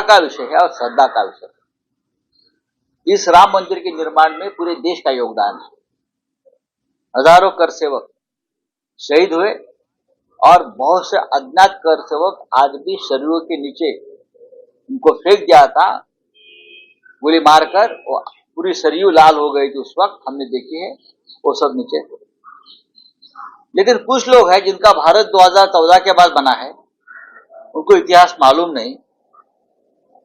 आस्था का विषय है और श्रद्धा का विषय इस राम मंदिर के निर्माण में पूरे देश का योगदान है। हज़ारों कर सेवक शहीद हुए और बहुत से अज्ञात कर सेवक आज भी शरीरों के नीचे उनको फेंक दिया था, गोली मारकर, वो पूरी सरयू लाल हो गई थी उस वक्त, हमने देखी है, वो सब नीचे लेकिन कुछ लोग हैं जिनका भारत 2014 के बाद बना है, उनको इतिहास मालूम नहीं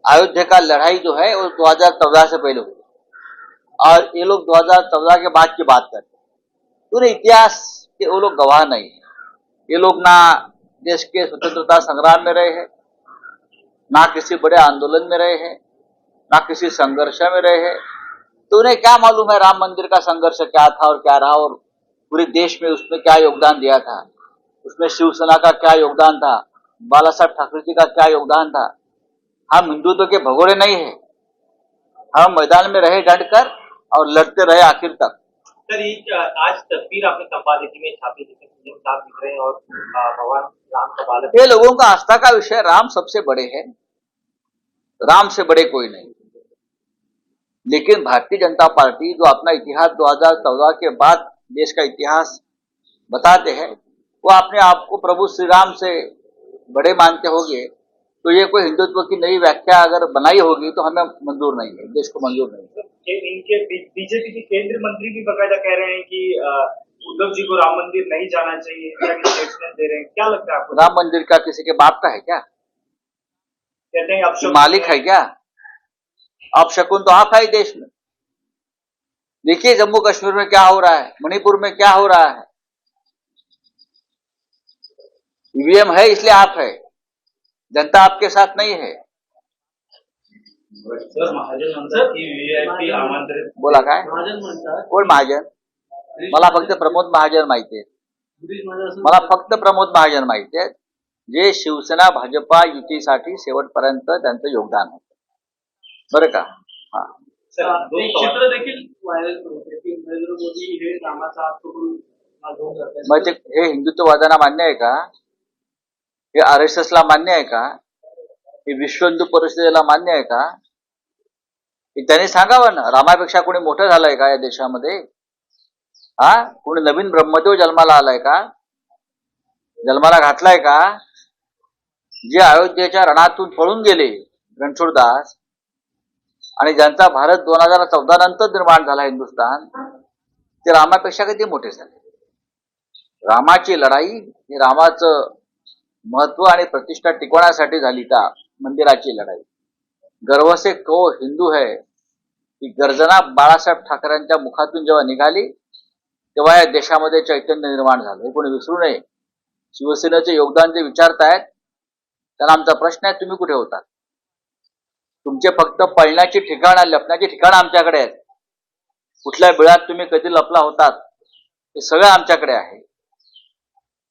अयोध्या का लड़ाई जो है, वो 2014 से पहले हुई। और ये लोग 2014 के बाद की बात करते पूरे इतिहास के वो लोग गवाह नहीं है। ये लोग ना देश के स्वतंत्रता संग्राम में रहे हैं, ना किसी बड़े आंदोलन में रहे हैं, ना किसी संघर्ष में रहे हैं। तो उन्हें क्या मालूम है राम मंदिर का संघर्ष क्या था और क्या रहा, और पूरे देश में उसमें क्या योगदान दिया था? उसमें शिवसेना का क्या योगदान था? बाला साहब ठाकरे जी का क्या योगदान था? हम हिंदुत्व के भगोड़े नहीं है। हम मैदान में रहे डट कर और लड़ते रहे आखिर तक। सर आज तस्वीर आपने संपादकीय में छापी जिसमें दिख रहे हैं और भगवान राम का बालक ये लोगों का आस्था का विषय राम सबसे बड़े हैं। राम से बड़े कोई नहीं। लेकिन भारतीय जनता पार्टी जो अपना इतिहास 2014 के बाद देश का इतिहास बताते हैं वो अपने आप को प्रभु श्री राम से बड़े मानते होंगे। तो ये कोई हिंदुत्व की नई व्याख्या अगर बनाई होगी तो हमें मंजूर नहीं है देश को मंजूर नहीं है। इनके बीजेपी के केंद्रीय मंत्री भी बकायदा कह रहे हैं कि उद्धव जी को राम मंदिर नहीं जाना चाहिए दे रहे हैं। क्या लगता है आपको? राम मंदिर का किसी के बाप का है क्या? कहते हैं अब मालिक है क्या? आप शकुन तो आप है देश में। देखिए जम्मू कश्मीर में क्या हो रहा है मणिपुर में क्या हो रहा है। ईवीएम है इसलिए आप है। जनता आपके साथ नहीं है। सर महाजन म्हणतात की व्हीआयपी आमंत्रित। बोला काय? महाजन कोण महाजन? मला फक्त प्रमोद महाजन माहिती आहेत मला फक्त प्रमोद महाजन माहिती आहेत जे शिवसेना भाजपा युतीसाठी शेवटपर्यंत त्यांचं योगदान होतं. बरं का? हा. चित्र देखील की नरेंद्र मोदी हे रामाचा हा मग हे हिंदुत्ववादांना मान्य आहे का? हे आर एस एस ला मान्य आहे का? हे विश्व हिंदू परिषदेला मान्य आहे का? त्यांनी सांगावं ना रामापेक्षा कोणी मोठं झालंय का या देशामध्ये? हा? कोणी नवीन ब्रह्मदेव जन्माला आलाय का? जन्माला घातलाय का? जे अयोध्येच्या रणातून पळून गेले रणछोडदास आणि ज्यांचा भारत दोन हजार चौदा नंतर निर्माण झाला हिंदुस्थान ते रामापेक्षा कधी मोठे झाले? रामाची लढाई हे रामाचं महत्त्व आणि प्रतिष्ठा टिकवण्यासाठी झाली का मंदिराची लढाई. गर्व से को हिंदू है? ही गर्जना बाळासाहेब ठाकरेंच्या मुखातून जेव्हा निघाली तेव्हा या देशामध्ये चैतन्य निर्माण झालं. हे कोणी विसरू नये. शिवसेनेचे योगदान जे विचारतायत त्यांना आमचा प्रश्न आहे तुम्ही कुठे होता तुमचे फक्त पळण्याची ठिकाणं लपण्याची ठिकाणं आमच्याकडे आहेत. कुठल्या बिळात तुम्ही कधी लपला होतात हे सगळं आमच्याकडे आहे.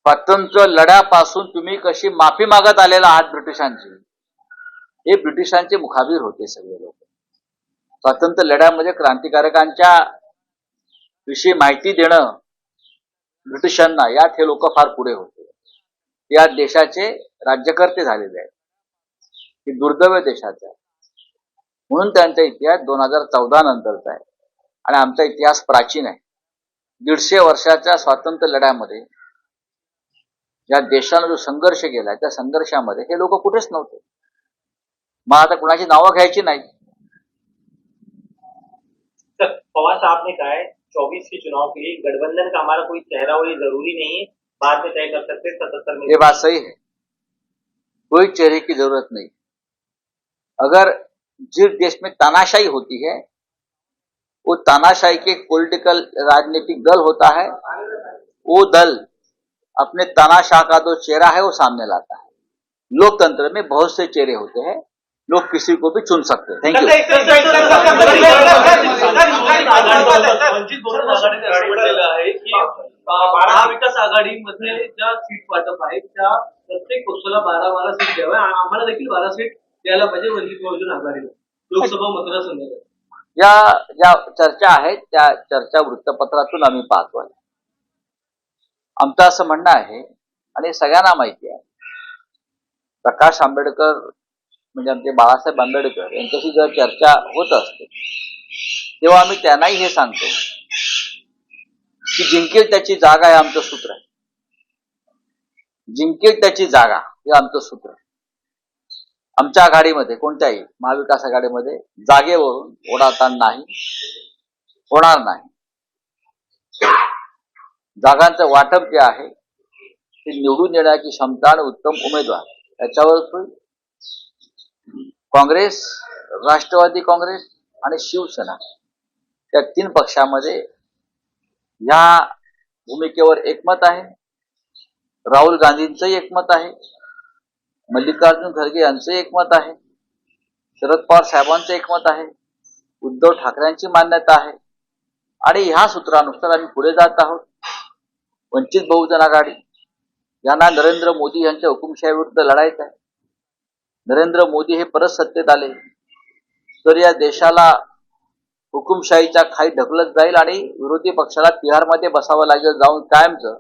स्वातंत्र्य लढ्यापासून तुम्ही कशी माफी मागत आलेला आहात ब्रिटिशांची? हे ब्रिटिशांचे मुखाबीर होते सगळे लोक. स्वातंत्र्य लढ्यामध्ये क्रांतिकारकांच्या विषयी माहिती देणं ब्रिटिशांना यात हे लोक फार पुढे होते. या देशाचे राज्यकर्ते झालेले आहेत. हे दुर्दैव देशाचं आहे म्हणून त्यांचा इतिहास दोन हजार चौदा नंतरचा आहे. आणि आमचा इतिहास प्राचीन आहे. दीडशे वर्षाच्या स्वातंत्र्य लढ्यामध्ये या देशानं जो संघर्ष केलाय त्या संघर्षामध्ये हे लोक कुठेच नव्हते. मग आता कुणाची नावं घ्यायची नाही. पवार साहब ने कहा है चौबीस के चुनाव के लिए गठबंधन का हमारा कोई चेहरा वही ज़रूरी नहीं है बाद में तय कर सकते सतहत्तर में ये बात सही है कोई चेहरे की ज़रूरत नहीं. अगर जिस देश में तानाशाही होती है वो तानाशाही के पॉलिटिकल राजनीतिक दल होता है वो दल अपने तानाशाह का जो चेहरा है वो सामने लाता है लोकतंत्र में बहुत से चेहरे होते हैं लोग किसी को भी चुन सकते हैं थैंक यू आहे अं, आघाडीमध्ये ज्या सीट वाटप आहे त्या प्रत्येक पक्षाला बारा बारा सीट द्याव्या आणि आम्हाला देखील बारा सीट द्यायला पाहिजे वंचित बहुजन आघाडीला लोकसभा मतदारसंघात या ज्या चर्चा आहेत त्या चर्चा वृत्तपत्रातून आम्ही पाहतोय आमचं असं म्हणणं आहे आणि सगळ्यांना माहिती आहे. प्रकाश आंबेडकर म्हणजे आमचे बाळासाहेब आंबेडकर यांच्याशी जर चर्चा होत असते तेव्हा आम्ही त्यांनाही हे सांगतो की जिंकेल त्याची जागा हे आमचं सूत्र आहे. जिंकेल त्याची जागा हे आमचं सूत्र आहे. आमच्या आघाडीमध्ये कोणत्याही महाविकास आघाडीमध्ये जागेवरून ओढाताण नाही होणार नाही. जागांचं वाटप जे आहे ते निवडून येण्याची क्षमता आणि उत्तम उमेदवार. याच्यावर काँग्रेस राष्ट्रवादी काँग्रेस आणि शिवसेना या तीन पक्षामध्ये या भूमिकेवर एकमत आहे. राहुल गांधींचंही एकमत आहे. मल्लिकार्जुन खरगे यांचं एकमत आहे. शरद पवार साहेबांचं एकमत आहे. उद्धव ठाकरेंची मान्यता आहे. आणि ह्या सूत्रानुसार आम्ही पुढे जात आहोत. वंचित बहुजन आघाडी. यांना नरेंद्र मोदी यांच्या हुकुमशाही विरुद्ध लढायचं आहे. नरेंद्र मोदी हे परत सत्तेत आले. तर या देशाला हुकुमशाहीच्या खाई ढकलत जाईल आणि विरोधी पक्षाला तिहारमध्ये बसावं लागेल जाऊन कायमचं